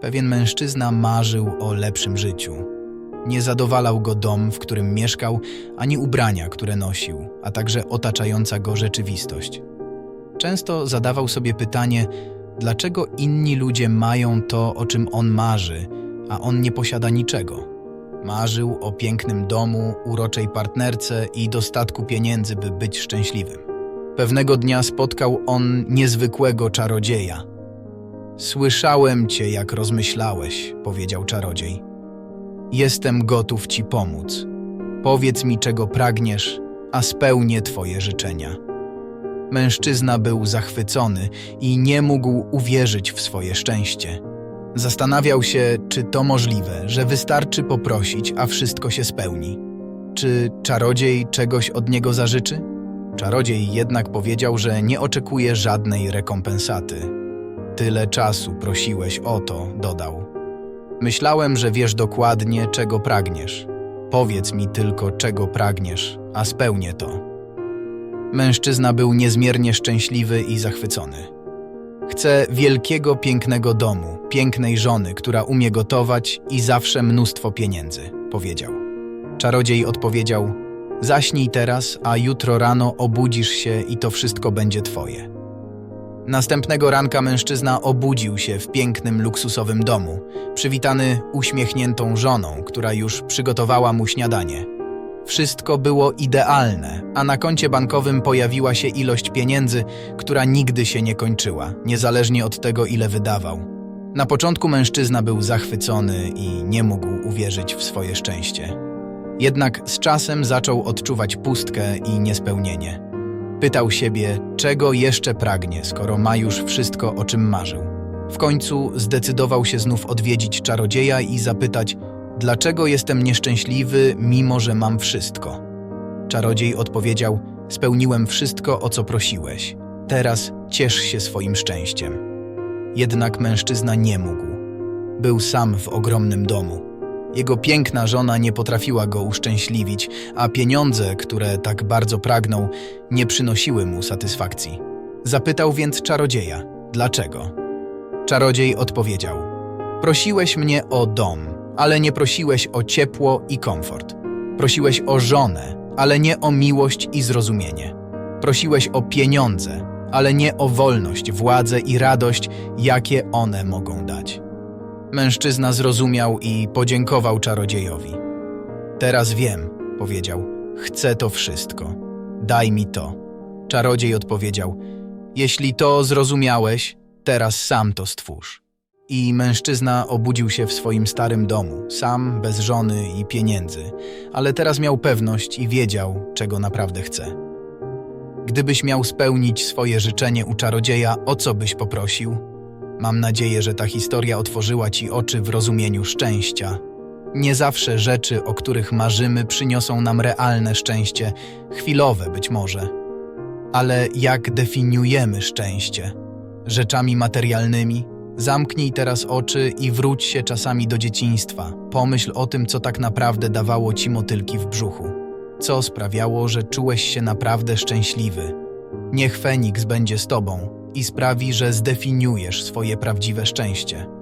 Pewien mężczyzna marzył o lepszym życiu. Nie zadowalał go dom, w którym mieszkał, ani ubrania, które nosił, a także otaczająca go rzeczywistość. Często zadawał sobie pytanie, dlaczego inni ludzie mają to, o czym on marzy, a on nie posiada niczego. Marzył o pięknym domu, uroczej partnerce i dostatku pieniędzy, by być szczęśliwym. Pewnego dnia spotkał on niezwykłego czarodzieja. Słyszałem cię, jak rozmyślałeś, powiedział czarodziej. Jestem gotów ci pomóc. Powiedz mi, czego pragniesz, a spełnię twoje życzenia. Mężczyzna był zachwycony i nie mógł uwierzyć w swoje szczęście. Zastanawiał się, czy to możliwe, że wystarczy poprosić, a wszystko się spełni. Czy czarodziej czegoś od niego zażyczy? Czarodziej jednak powiedział, że nie oczekuje żadnej rekompensaty. Tyle czasu prosiłeś o to, dodał. Myślałem, że wiesz dokładnie, czego pragniesz. Powiedz mi tylko, czego pragniesz, a spełnię to. Mężczyzna był niezmiernie szczęśliwy i zachwycony. Chcę wielkiego, pięknego domu, pięknej żony, która umie gotować i zawsze mnóstwo pieniędzy, powiedział. Czarodziej odpowiedział: Zaśnij teraz, a jutro rano obudzisz się i to wszystko będzie twoje. Następnego ranka mężczyzna obudził się w pięknym, luksusowym domu, przywitany uśmiechniętą żoną, która już przygotowała mu śniadanie. Wszystko było idealne, a na koncie bankowym pojawiła się ilość pieniędzy, która nigdy się nie kończyła, niezależnie od tego, ile wydawał. Na początku mężczyzna był zachwycony i nie mógł uwierzyć w swoje szczęście. Jednak z czasem zaczął odczuwać pustkę i niespełnienie. Pytał siebie, czego jeszcze pragnie, skoro ma już wszystko, o czym marzył. W końcu zdecydował się znów odwiedzić czarodzieja i zapytać, dlaczego jestem nieszczęśliwy, mimo że mam wszystko. Czarodziej odpowiedział, spełniłem wszystko, o co prosiłeś. Teraz ciesz się swoim szczęściem. Jednak mężczyzna nie mógł. Był sam w ogromnym domu. Jego piękna żona nie potrafiła go uszczęśliwić, a pieniądze, które tak bardzo pragnął, nie przynosiły mu satysfakcji. Zapytał więc czarodzieja, dlaczego? Czarodziej odpowiedział: Prosiłeś mnie o dom, ale nie prosiłeś o ciepło i komfort. Prosiłeś o żonę, ale nie o miłość i zrozumienie. Prosiłeś o pieniądze, ale nie o wolność, władzę i radość, jakie one mogą dać. Mężczyzna zrozumiał i podziękował czarodziejowi. Teraz wiem, powiedział, chcę to wszystko. Daj mi to. Czarodziej odpowiedział, jeśli to zrozumiałeś, teraz sam to stwórz. I mężczyzna obudził się w swoim starym domu, sam, bez żony i pieniędzy, ale teraz miał pewność i wiedział, czego naprawdę chce. Gdybyś miał spełnić swoje życzenie u czarodzieja, o co byś poprosił? Mam nadzieję, że ta historia otworzyła Ci oczy w rozumieniu szczęścia. Nie zawsze rzeczy, o których marzymy, przyniosą nam realne szczęście, chwilowe być może. Ale jak definiujemy szczęście? Rzeczami materialnymi? Zamknij teraz oczy i wróć się czasami do dzieciństwa. Pomyśl o tym, co tak naprawdę dawało Ci motylki w brzuchu. Co sprawiało, że czułeś się naprawdę szczęśliwy. Niech Feniks będzie z Tobą i sprawi, że zdefiniujesz swoje prawdziwe szczęście.